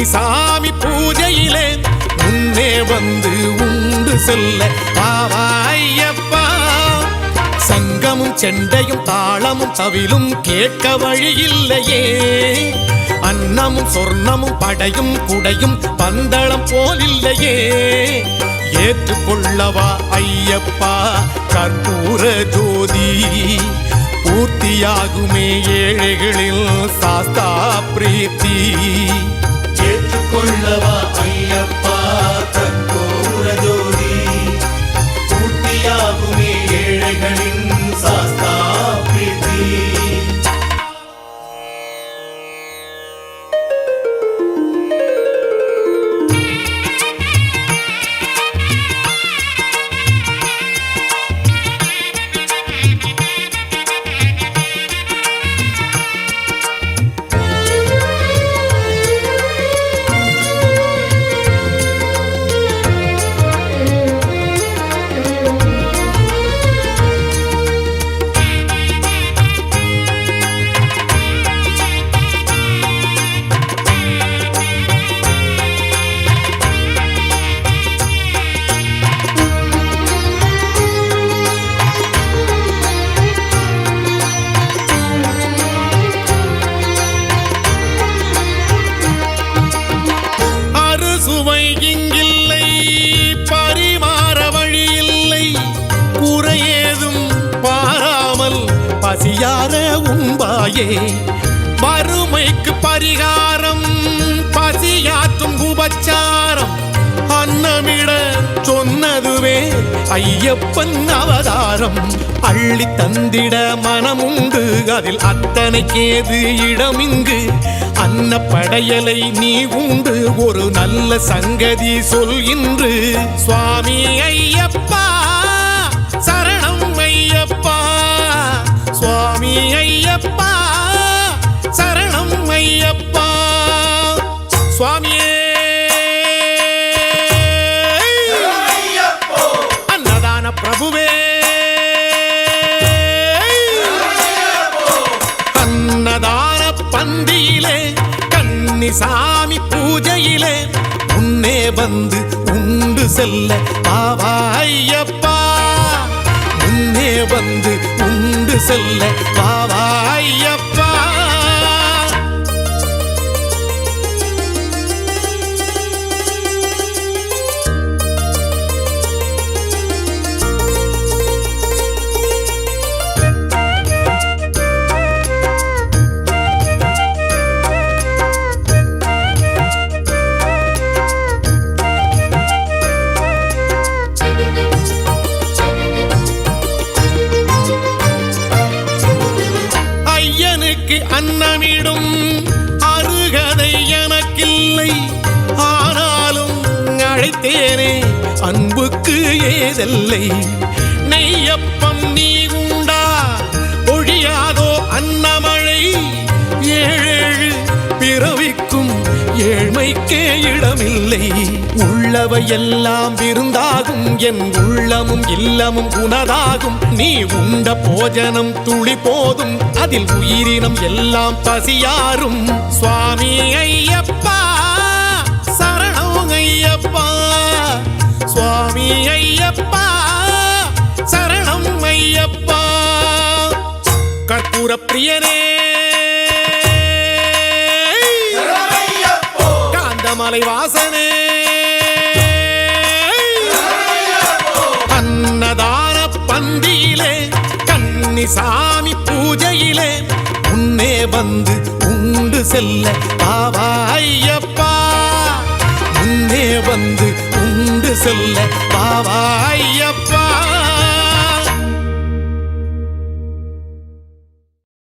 அன்னதான சாமி பூஜையிலே முன்னே வந்து உண்டு செல்ல பாவாயப்பா சங்கமும் செண்டையும் தாளமும் தவிலும் கேட்க வழி இல்லையே. அன்னமும் சொர்ணமும் படையும் குடையும் பந்தளம் போலில்லையே ஏற்றுக்கொள்ளவா ஐயப்பா கற்பூர ஜோதி. பூர்த்தியாகுமே ஏழைகளில் சாஸ்தா பிரீத்தி. ஏற்றுக்கொள்ளவா? பசியார உண்பாயே வறுமைக்கு பரிகாரம் பசியாத்தும் உபச்சாரம். அன்னமிட சொன்னதுவே ஐயப்பன் அவதாரம். அள்ளி தந்திட மனமுண்டு அதில் அத்தனைக்கேது இடமிங்கு. அன்னப்படையலை நீ உண்டு ஒரு நல்ல சங்கதி சொல் இன்று. சுவாமி ஐயப்பா சர ஐயப்பா சரணம் ஐயப்பா. சுவாமியே. அன்னதான பிரபுவே. அன்னதான பந்தியிலே கன்னிசாமி பூஜையிலே உன்னே வந்து உண்டு செல்ல பாவா ஐயப்பா. முன்னே வந்து உண்டு செல்ல பாவாயப்பா ஐயப்பா அன்னமிடும் அருகதை எனக்கில்லை. ஆனாலும் அழைத்தேனே அன்புக்கு ஏதல்லை. நெய்யப்பம் நீ உண்மைக்கே இடமில்லை. உள்ளவையெல்லாம் விருந்தாகும். என் உள்ளமும் இல்லமும் உனதாகும் நீ உண்ட போஜனம் துளி போதும். அதில் உயிரினம் எல்லாம் பசியாரும். சுவாமி ஐயப்பா சரணம் ஐயப்பா. சுவாமி ஐயப்பா சரணம் ஐயப்பா. கற்பூர பிரியனே காந்தமலை வாசனே. அன்னதான பந்தியிலே கன்னிசாமி பூஜையிலே உன்னே வந்து உண்டு செல்ல பாவா ஐயப்பா. உன்னே வந்து உண்டு செல்ல பாவா ஐயப்பா.